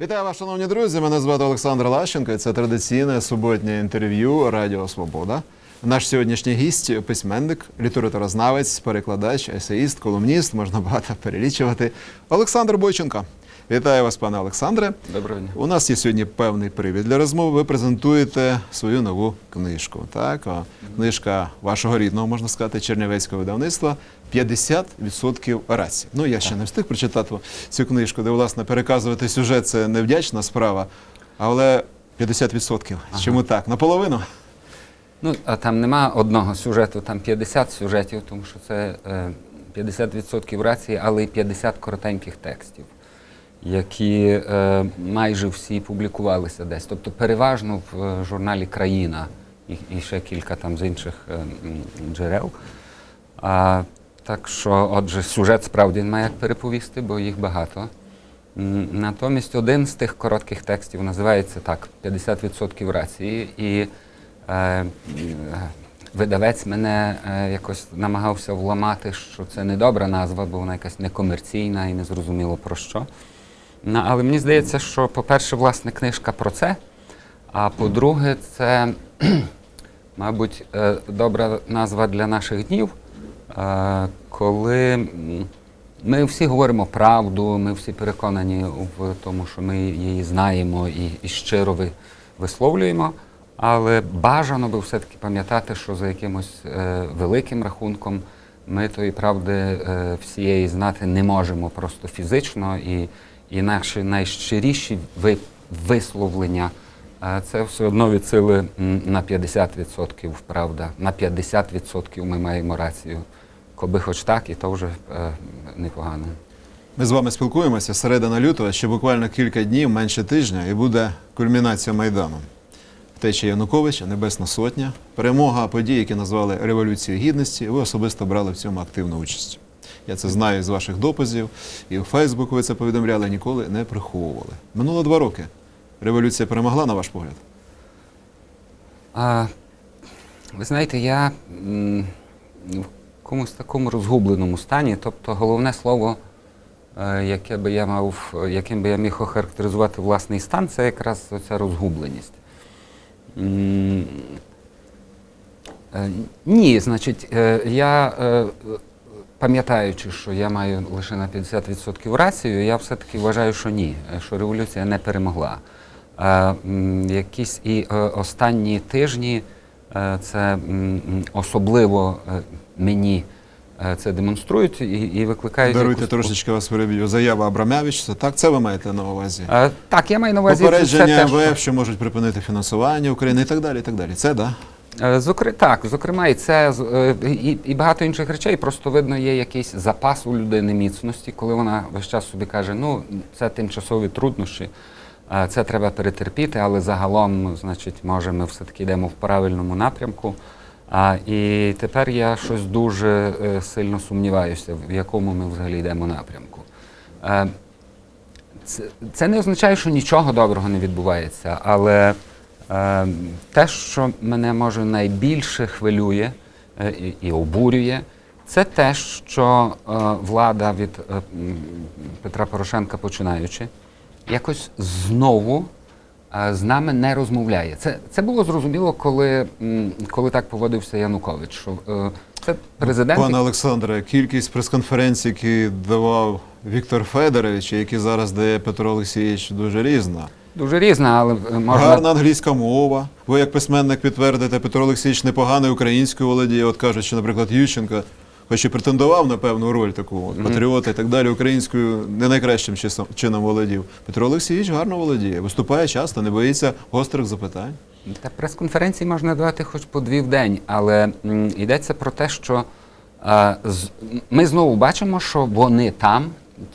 Вітаю вас, шановні друзі. Мене звати Олександр Лащенко. і Це традиційне суботнє інтерв'ю Радіо Свобода. Наш сьогоднішній гість письменник, літературознавець, перекладач, есеїст, колумніст, можна багато перелічувати. Олександр Бойченко. Вітаю вас, пане Олександре. Доброго дня. У нас є сьогодні певний привід для розмови. Ви презентуєте свою нову книжку. Так, О, книжка вашого рідного, можна сказати, чернівецького видавництва 50% рації. Ну я ще не встиг прочитати цю книжку, де власне переказувати сюжет це невдячна справа, але 50%. Чому так? Наполовину? Ну, а там нема одного сюжету, там 50 сюжетів, тому що це е, 50% рації, але й 50 коротеньких текстів, які е, майже всі публікувалися десь. Тобто переважно в е, журналі Країна і, ще кілька там з інших е, джерел. А, так що, отже, сюжет справді немає як переповісти, бо їх багато. Натомість один з тих коротких текстів називається так: 50% рації. І е, видавець мене е, якось намагався вламати, що це не добра назва, бо вона якась некомерційна і незрозуміло про що. Але мені здається, що, по-перше, власне, книжка про це. А по-друге, це, мабуть, е, добра назва для наших днів, е, коли ми всі говоримо правду, ми всі переконані в тому, що ми її знаємо і, щиро ви- висловлюємо. Але бажано би все-таки пам'ятати, що за якимось е, великим рахунком ми тої правди всієї знати не можемо просто фізично, і, і наші найщиріші висловлення це все одно від сили на 50% правда. На 50% ми маємо рацію. Коби хоч так, і то вже е, непогано. Ми з вами спілкуємося середина лютого, ще буквально кілька днів, менше тижня, і буде кульмінація Майдану. Втеча Януковича, Небесна Сотня, перемога подій, які назвали Революцією Гідності. Ви особисто брали в цьому активну участь. Я це знаю з ваших дописів, і у Фейсбуку ви це повідомляли, ніколи не приховували. Минуло два роки. Революція перемогла, на ваш погляд? А, ви знаєте, я в якомусь такому розгубленому стані. Тобто головне слово, е, яке би я мав, яким би я міг охарактеризувати власний стан, це якраз оця розгубленість. Е, Ні, значить, е, я пам'ятаючи, що я маю лише на 50% рацію, я все-таки вважаю, що ні, що революція не перемогла. Якісь і е, останні тижні е, це особливо е, мені це демонструють і, і викликають. Даруйте якусь- трошечки вас переб'ю. Заява Абрамявич, це так, це ви маєте на увазі? Е, Так, я маю на увазі Попередження те, що- МВФ, що можуть припинити фінансування України і так далі. І так далі. Це да? Е, Зокрема, так, зокрема, і це е, і, і багато інших речей. Просто видно, є якийсь запас у людини міцності, коли вона весь час собі каже, ну це тимчасові труднощі, е, це треба перетерпіти, але загалом, значить, може, ми все-таки йдемо в правильному напрямку. А, і тепер я щось дуже сильно сумніваюся, в якому ми взагалі йдемо напрямку. Це, це не означає, що нічого доброго не відбувається, але те, що мене може найбільше хвилює е, і, обурює, це те, що е, влада від е, Петра Порошенка починаючи, якось знову е, з нами не розмовляє. Це, це було зрозуміло, коли, коли так поводився Янукович. Що, е, це президент. Пане Олександре, кількість прес-конференцій, які давав Віктор Федорович, які зараз дає Петро Олексійович, дуже різна. Дуже різна, але е, можна. Гарна англійська мова. Ви як письменник підтвердите, Петро Олексійович непоганий українською володіє. От кажуть, що, наприклад, Ющенко, хоч і претендував на певну роль таку, от, патріота і так далі, українською не найкращим чином володів. Петро Олексійович гарно володіє, виступає часто, не боїться гострих запитань. Та прес-конференції можна давати хоч по дві в день, але м, йдеться про те, що е, з, ми знову бачимо, що вони там,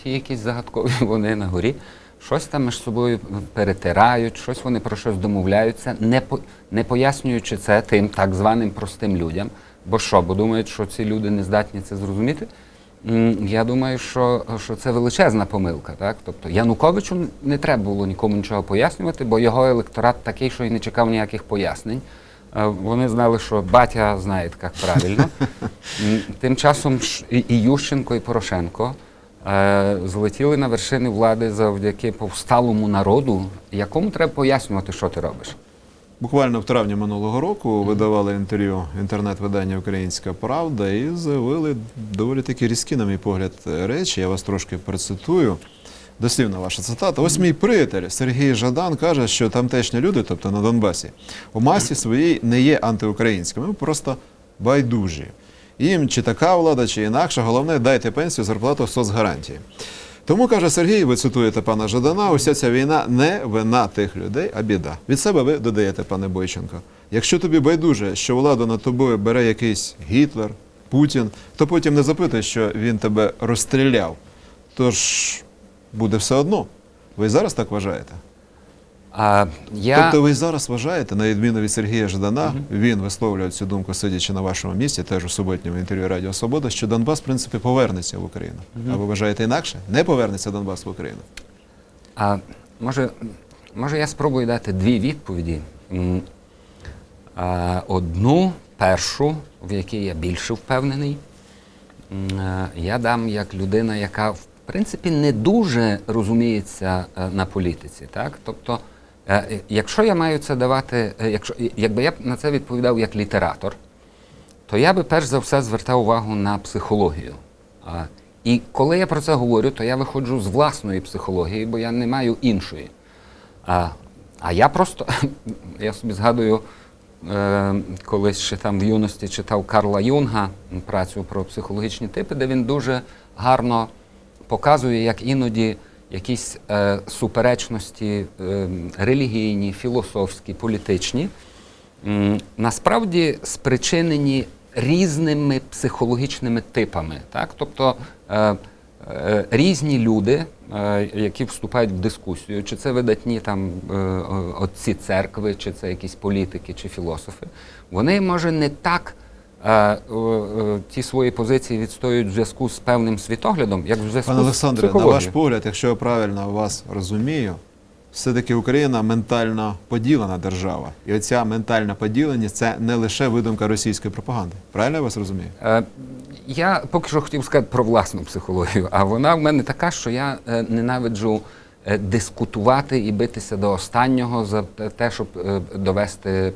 ті якісь загадкові вони на горі, щось там між собою перетирають, щось вони про щось домовляються, не, по, не пояснюючи це тим так званим простим людям. Бо що, бо думають, що ці люди не здатні це зрозуміти? Я думаю, що, що це величезна помилка. Так? Тобто Януковичу не треба було нікому нічого пояснювати, бо його електорат такий, що й не чекав ніяких пояснень. Е, Вони знали, що батя знає, як правильно. Тим часом і Ющенко, і Порошенко злетіли на вершини влади завдяки повсталому народу, якому треба пояснювати, що ти робиш. Буквально в травні минулого року видавали інтерв'ю інтернет-видання Українська Правда і заявили доволі такі різкі, на мій погляд, речі. Я вас трошки процитую. Дослівна ваша цитата. Ось мій приятель Сергій Жадан каже, що тамтешні люди, тобто на Донбасі, у масі своїй не є антиукраїнськими, просто байдужі. Їм чи така влада, чи інакша, головне дайте пенсію, зарплату, соцгарантії. Тому каже Сергій, ви цитуєте пана Жадана, уся ця війна не вина тих людей, а біда. Від себе ви додаєте, пане Бойченко. Якщо тобі байдуже, що владу над тобою бере якийсь Гітлер, Путін, то потім не запитуй, що він тебе розстріляв. Тож буде все одно. Ви зараз так вважаєте? А, я... Тобто ви зараз вважаєте, на відміну від Сергія Ждана, він висловлює цю думку, сидячи на вашому місці, теж у суботньому інтерв'ю Радіо Свобода, що Донбас, в принципі, повернеться в Україну. А ви вважаєте інакше? Не повернеться Донбас в Україну. А, може, може, я спробую дати дві відповіді. Одну, першу, в якій я більше впевнений, я дам як людина, яка в принципі не дуже розуміється е, на політиці. Так? Тобто, якщо я маю це давати, е, якщо, якби я на це відповідав як літератор, то я би перш за все звертав увагу на психологію. І коли я про це говорю, то я виходжу з власної психології, бо я не маю іншої. А, а я просто, я собі згадую, е, колись ще там в юності читав Карла Юнга працю про психологічні типи, де він дуже гарно показує, як іноді якісь е, суперечності е, релігійні, філософські, політичні м, насправді спричинені різними психологічними типами. Так? Тобто е, е, різні люди, е, які вступають в дискусію, чи це видатні там е, отці церкви, чи це якісь політики чи філософи, вони може не так. Е, е, Ті свої позиції відстоюють в зв'язку з певним світоглядом, як в зв'язку Пане Олександре, на ваш погляд, якщо я правильно вас розумію, все-таки Україна ментально поділена держава. І оця ментальна поділеність це не лише видумка російської пропаганди. Правильно я вас розумію? Е, Я поки що хотів сказати про власну психологію, а вона в мене така, що я е, ненавиджу дискутувати і битися до останнього за те, щоб довести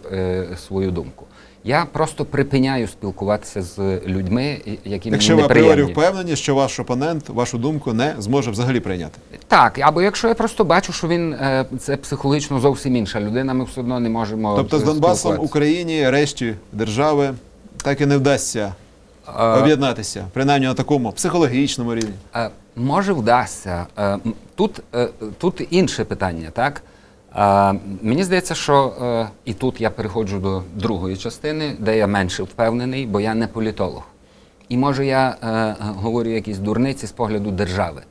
свою думку. Я просто припиняю спілкуватися з людьми, які Якщо мені ви апріорі впевнені, що ваш опонент вашу думку не зможе взагалі прийняти. Так, або якщо я просто бачу, що він е, це психологічно зовсім інша людина, ми все одно не можемо. Тобто з Донбасом. Україні, решті держави так і не вдасться Е, об'єднатися, принаймні на такому психологічному рівні. Е, Може, вдасться. Тут, тут інше питання, так? Мені здається, що е, і тут я переходжу до другої частини, де я менше впевнений, бо я не політолог. І може я е, говорю якісь дурниці з погляду держави.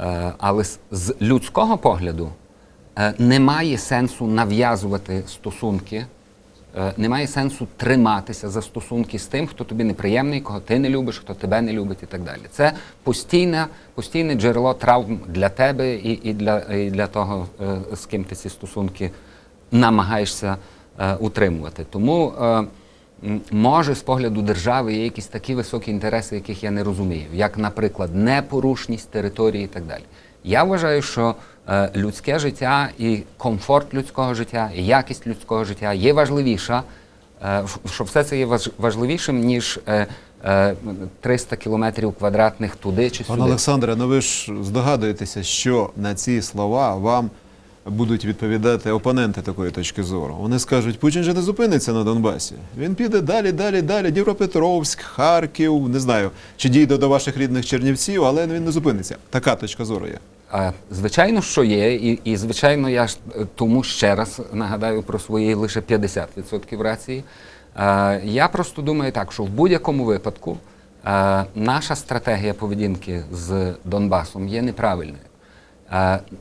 Е, Але з- людського погляду немає сенсу нав'язувати стосунки Немає сенсу триматися за стосунки з тим, хто тобі неприємний, кого ти не любиш, хто тебе не любить і так далі. Це постійне, постійне джерело травм для тебе і, і, для, і для того, е, з ким ти ці стосунки намагаєшся е, утримувати. Тому е, може з погляду держави є якісь такі високі інтереси, яких я не розумію, як, наприклад, непорушність території і так далі. Я вважаю, що е, людське життя і комфорт людського життя, і якість людського життя є важливіша, е, що все це є важ- важливішим, ніж е, е, 300 кілометрів квадратних туди чи Пане. Олександре, ну ви ж здогадуєтеся, що на ці слова вам будуть відповідати опоненти такої точки зору. Вони скажуть, Путін же не зупиниться на Донбасі. Він піде далі, далі, далі. Дніпропетровськ, Харків, не знаю, чи дійде до ваших рідних Чернівців, але він не зупиниться. Така точка зору є. Звичайно, що є, і, і звичайно, я ж е, тому ще раз нагадаю про свої лише 50% рації. Я просто думаю так, що в будь-якому випадку наша стратегія поведінки з Донбасом є неправильною.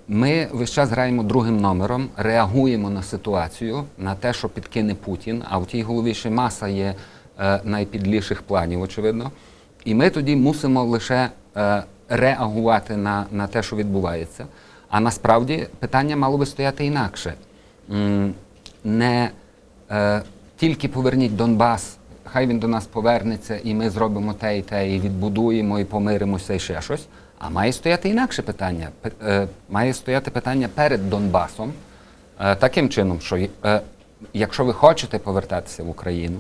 Ми весь час граємо другим номером, реагуємо на ситуацію, на те, що підкине Путін, а в тій голові ще маса є е, найпідліших планів, очевидно. І ми тоді мусимо лише е, реагувати на, на те, що відбувається. А насправді питання мало би стояти інакше. Не е, тільки поверніть Донбас, хай він до нас повернеться, і ми зробимо те і те, і відбудуємо, і помиримося, і ще щось. А має стояти інакше питання. Пе- е, Має стояти питання перед Донбасом е, таким чином, що е, якщо ви хочете повертатися в Україну,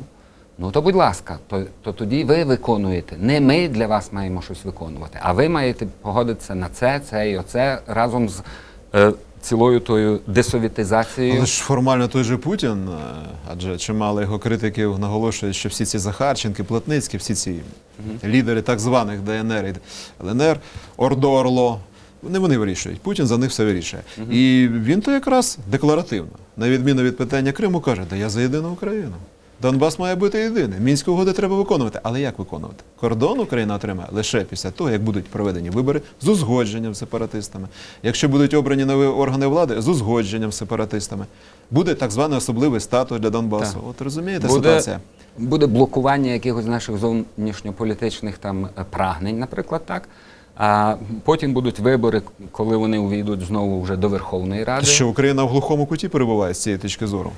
ну то будь ласка, то, то тоді ви виконуєте. Не ми для вас маємо щось виконувати, а ви маєте погодитися на це, це і оце разом з е, цілою тою десовітизацією. Але ж формально той же Путін, е, адже чимало його критиків наголошують, що всі ці Захарченки, Плотницькі, всі ці лідери так званих ДНР і ЛНР, Ордо Орло, не вони вирішують. Путін за них все вирішує. І він то якраз декларативно, на відміну від питання Криму, каже, да я за єдину Україну. Донбас має бути єдиний. Мінські угоди треба виконувати. Але як виконувати? Кордон Україна отримає лише після того, як будуть проведені вибори з узгодженням з сепаратистами. Якщо будуть обрані нові органи влади з узгодженням з сепаратистами, буде так званий особливий статус для Донбасу. Так. От розумієте буде, ситуація? буде блокування якихось наших зовнішньополітичних там е, прагнень, наприклад, так. А потім будуть вибори, коли вони увійдуть знову вже до Верховної Ради. Що Україна в глухому куті перебуває з цієї точки зору?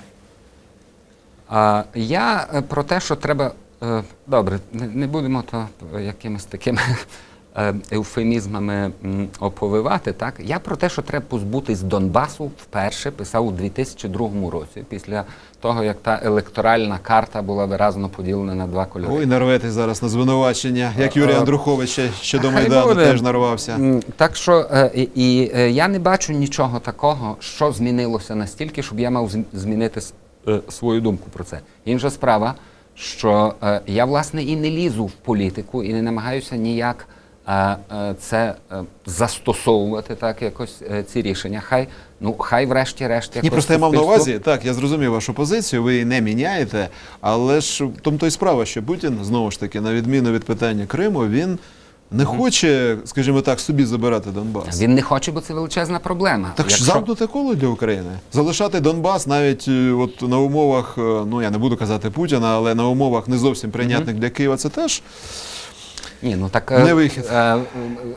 А, я е, про те, що треба. е, Добре, не, будемо то е, якимись такими е, еуфемізмами м, оповивати. Так? Я про те, що треба позбутись Донбасу вперше писав у 2002 році, після того, як та електоральна карта була виразно поділена на два кольори. Ой, нарветесь зараз на звинувачення, як Юрій А, Андрухович ще, ще до Майдану теж нарвався. Так що е, і, і е, я не бачу нічого такого, що змінилося настільки, щоб я мав зм- змінити с- е, свою думку про це. Інша справа, що е, я власне і не лізу в політику і не намагаюся ніяк е, е, це е, застосовувати так, якось е, ці рішення. Хай ну хай врешті-решт Ні, якось просто я мав на увазі, так, я зрозумів вашу позицію, ви її не міняєте, але ж в тому то й справа, що Путін, знову ж таки, на відміну від питання Криму, він не хоче, скажімо так, собі забирати Донбас. Він не хоче, бо це величезна проблема. Так Якщо- замкнуте коло для України. Залишати Донбас навіть е, от на умовах, е, ну я не буду казати Путіна, але на умовах не зовсім прийнятних для Києва, це теж Ні, ну так Не е, вихід. е,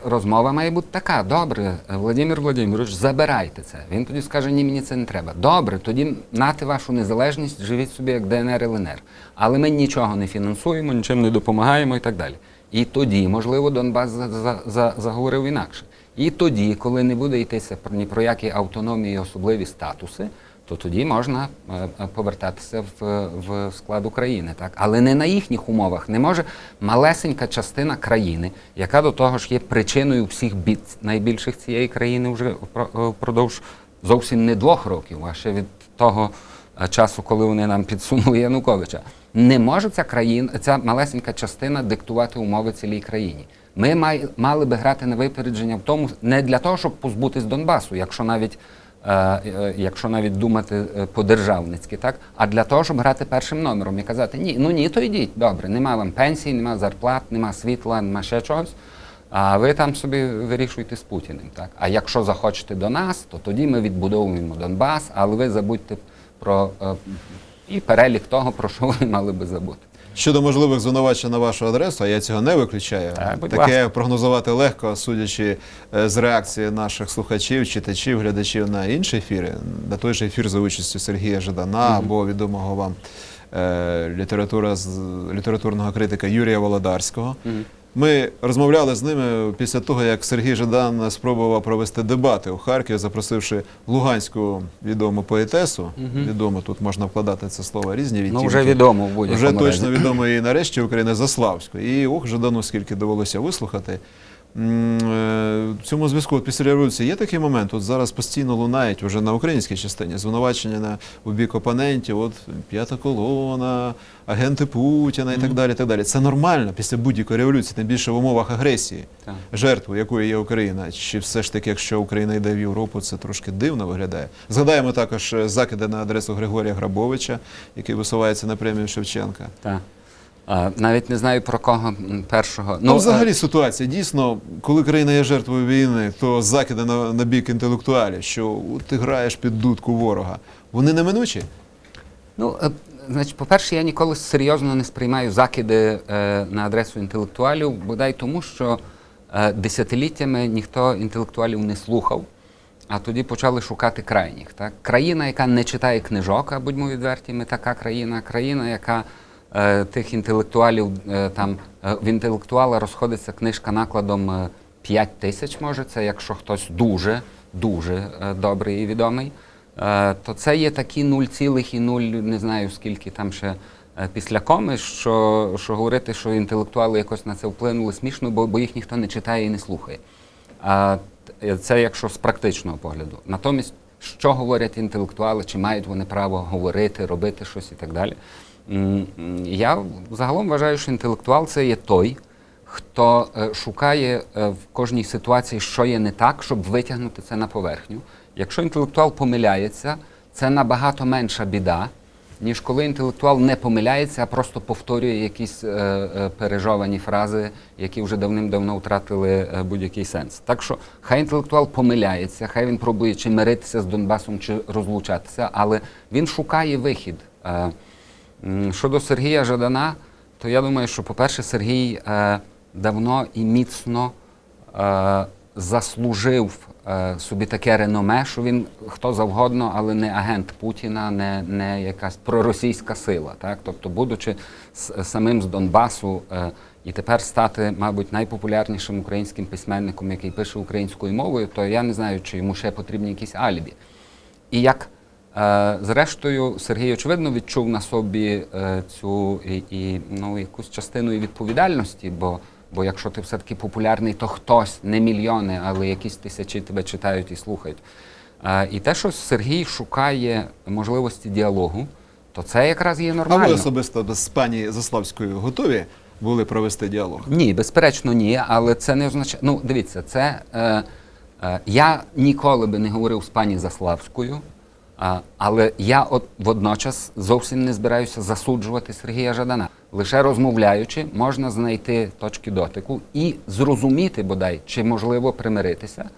розмова має бути така. Добре, Владимир Владимирович, забирайте це. Він тоді скаже, ні, мені це не треба. Добре, тоді нати вашу незалежність, живіть собі як ДНР ЛНР. Але ми нічого не фінансуємо, нічим не допомагаємо і так далі. І тоді, можливо, Донбас за, за, за, заговорив інакше. І тоді, коли не буде йтися ні про які автономії, і особливі статуси, то тоді можна е, е, повертатися в, в склад України, так але не на їхніх умовах. Не може малесенька частина країни, яка до того ж є причиною всіх бід найбільших цієї країни вже впро- впродовж зовсім не двох років, а ще від того е, часу, коли вони нам підсунули Януковича. Не може ця країна, ця малесенька частина диктувати умови цілій країні. Ми май, мали би грати на випередження в тому не для того, щоб позбутись Донбасу, якщо навіть е, е, якщо навіть думати е, по-державницьки, так? А для того, щоб грати першим номером і казати, ні, ну ні, то йдіть, добре, нема вам пенсії, нема зарплат, нема світла, нема ще чогось. А ви там собі вирішуйте з Путіним. Так? А якщо захочете до нас, то тоді ми відбудовуємо Донбас, але ви забудьте про е, і перелік того, про що вони мали би забути. Щодо можливих звинувачень на вашу адресу, а я цього не виключаю. Так, будь Таке ласка. прогнозувати легко, судячи е, з реакції наших слухачів, читачів, глядачів на інші ефіри, на той же ефір за участю Сергія Жадана або відомого вам е, література з літературного критика Юрія Володарського. Ми розмовляли з ними після того, як Сергій Жадан спробував провести дебати у Харкові, запросивши луганську відому поетесу. Відомо тут можна вкладати це слово різні відтінки. Ну, вже відомо в будь-якому Вже точно відомо і нарешті Україна Заславську. І ох, Жадану скільки довелося вислухати. Е, В цьому зв'язку після революції є такий момент. От зараз постійно лунають вже на українській частині звинувачення на у бік опонентів, от п'ята колона, агенти Путіна і так далі. так далі. Це нормально після будь-якої революції, тим більше в умовах агресії, Так. жертву якої є Україна. Чи все ж таки, якщо Україна йде в Європу, це трошки дивно виглядає. Згадаємо також е, закиди на адресу Григорія Грабовича, який висувається на премію Шевченка. Так. Навіть не знаю про кого першого. Ну, е, взагалі ситуація дійсно, коли країна є жертвою війни, то закиди на, на бік інтелектуалів, що ти граєш під дудку ворога. Вони неминучі. Ну, е, значить, по-перше, я ніколи серйозно не сприймаю закиди е, на адресу інтелектуалів, бодай тому, що е, десятиліттями ніхто інтелектуалів не слухав, а тоді почали шукати крайніх. Так? Країна, яка не читає книжок, а будьмо відверті, ми така країна, країна, яка тих інтелектуалів е, там е, в інтелектуала розходиться книжка накладом. е, 5 тисяч може, це якщо хтось дуже, дуже е, добрий і відомий, е, то це є такі 0,0, не знаю скільки там ще е, після коми, що, що говорити, що інтелектуали якось на це вплинули смішно, бо, бо їх ніхто не читає і не слухає. А це якщо з практичного погляду. Натомість, що говорять інтелектуали, чи мають вони право говорити, робити щось і так далі. Я загалом вважаю, що інтелектуал це є той, хто е, шукає е, в кожній ситуації, що є не так, щоб витягнути це на поверхню. Якщо інтелектуал помиляється, це набагато менша біда, ніж коли інтелектуал не помиляється, а просто повторює якісь е, пережовані фрази, які вже давним-давно втратили будь-який сенс. Так що хай інтелектуал помиляється, хай він пробує чи миритися з Донбасом, чи розлучатися, але він шукає вихід. Щодо Сергія Жадана, то я думаю, що, по-перше, Сергій е, давно і міцно е, заслужив е, собі таке реноме, що він хто завгодно, але не агент Путіна, не, не якась проросійська сила. Так? Тобто, будучи самим з Донбасу і тепер стати, мабуть, найпопулярнішим українським письменником, який пише українською мовою, то я не знаю, чи йому ще потрібні якісь алібі. І як зрештою Сергій очевидно відчув на собі е, цю і, і ну, якусь частину і відповідальності, бо, бо якщо ти все-таки популярний, то хтось, не мільйони, але якісь тисячі тебе читають і слухають. Е, і те, що Сергій шукає можливості діалогу, то це якраз є нормально. А ви особисто з пані Заславською готові були провести діалог? Ні, безперечно, ні, але це не означає. Ну, дивіться, це е, е, я ніколи би не говорив з пані Заславською, а, але я от водночас зовсім не збираюся засуджувати Сергія Жадана. Лише розмовляючи, можна знайти точки дотику і зрозуміти бодай, чи можливо примиритися,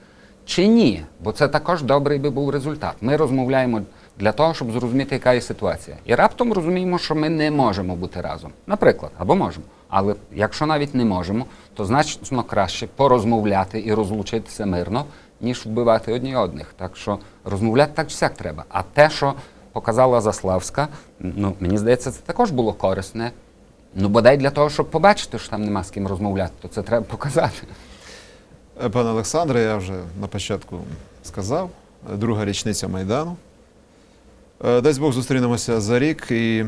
чи ні. Бо це також добрий би був результат. Ми розмовляємо для того, щоб зрозуміти, яка є ситуація. І раптом розуміємо, що ми не можемо бути разом. Наприклад, або можемо. Але якщо навіть не можемо, то значно краще порозмовляти і розлучитися мирно, ніж вбивати одні одних. Так що розмовляти так чи сяк треба. А те, що показала Заславська, ну мені здається, це також було корисне. Ну, бодай для того, щоб побачити, що там нема з ким розмовляти, то це треба показати. Е, Пане Олександре, я вже на початку сказав, е, друга річниця Майдану. Е, Дасть Бог зустрінемося за рік і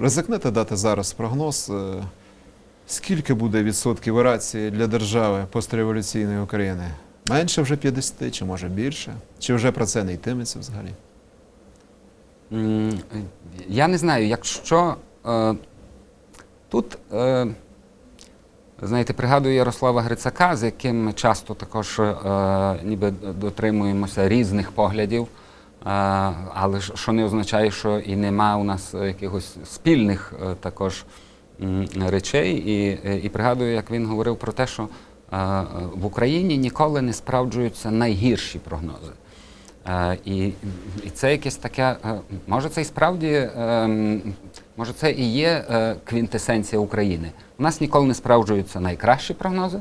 ризикнете дати зараз прогноз, скільки буде відсотків рації для держави постреволюційної України? Менше вже 50 чи може більше? Чи вже про це не йтиметься взагалі? Я не знаю, якщо е, тут, е, знаєте, пригадую Ярослава Грицака, з яким ми часто також е, ніби дотримуємося різних поглядів, е, але що не означає, що і нема у нас якихось спільних е, також речей. І, і пригадую, як він говорив про те, що в Україні ніколи не справджуються найгірші прогнози. Е, І, і це якесь таке, е, може це і справді, може це і є е, квінтесенція України. У нас ніколи не справджуються найкращі прогнози,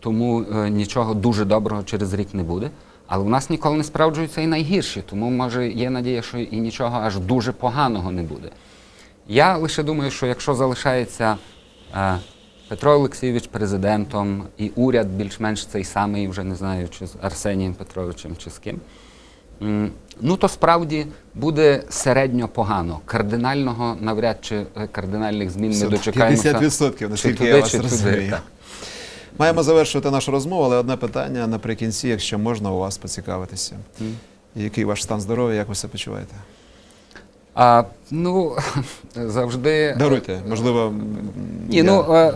тому е, нічого дуже доброго через рік не буде. Але у нас ніколи не справджуються і найгірші, тому може є надія, що і нічого аж дуже поганого не буде. Я лише думаю, що якщо залишається е, Петро Олексійович президентом і уряд більш-менш цей самий, вже не знаю, чи з Арсенієм Петровичем, чи з ким, ну то справді буде середньо погано. Кардинального навряд чи е, кардинальних змін Все, дочекаємося. 50%, чи наскільки туди, я вас туди, розумію. так. Маємо завершувати нашу розмову, але одне питання наприкінці, якщо можна у вас поцікавитися. М. Який ваш стан здоров'я, як ви себе почуваєте? А, ну, завжди. Даруйте, можливо, Ні, я- ну е,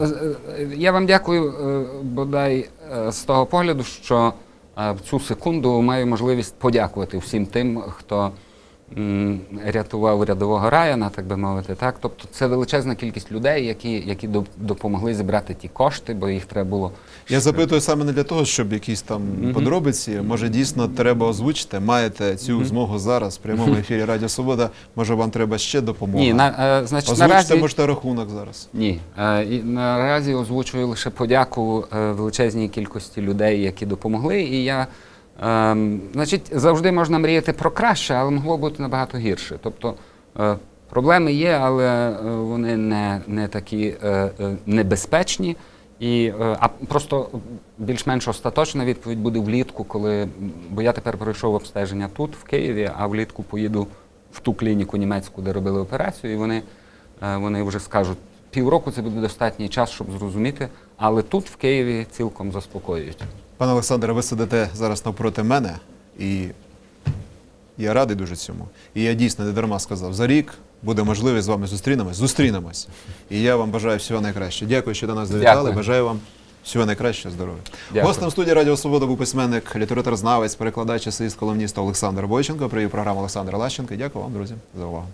е, я вам дякую е, бодай з того погляду, що в цю секунду маю можливість подякувати всім тим, хто рятував рядового Раяна, так би мовити. Так? Тобто це величезна кількість людей, які, які доп- допомогли зібрати ті кошти, бо їх треба було. Я запитую саме не для того, щоб якісь там Мгм. подробиці. Може, дійсно треба озвучити. Маєте цю Мгм. змогу зараз в прямому ефірі Радіо Свобода. Може, вам треба ще допомога? Ні, на, е, значить, Озвучте, наразі... можете рахунок зараз. Ні, е, і наразі озвучую лише подяку е, величезній кількості людей, які допомогли. І я, ем, значить, завжди можна мріяти про краще, але могло бути набагато гірше. Тобто е, проблеми є, але е, вони не, не такі е, е, небезпечні. І, е, а просто більш-менш остаточна відповідь буде влітку, коли. Бо я тепер пройшов обстеження тут, в Києві, а влітку поїду в ту клініку німецьку, де робили операцію, і вони, е, вони вже скажуть, півроку це буде достатній час, щоб зрозуміти, але тут, в Києві, цілком заспокоюють. Пане Олександре, ви сидите зараз навпроти мене, і я радий дуже цьому. І я дійсно не дарма сказав, за рік буде можливість з вами зустрінемось. Зустрінемось. І я вам бажаю всього найкращого. Дякую, що до нас завітали. Дякую. Бажаю вам всього найкращого здоров'я. Дякую. Гостем студії Радіо Свобода був письменник, літературознавець, перекладач, есеїст, колумніст Олександр Бойченко. Привів програму Олександр Лащенко. Дякую вам, друзі, за увагу.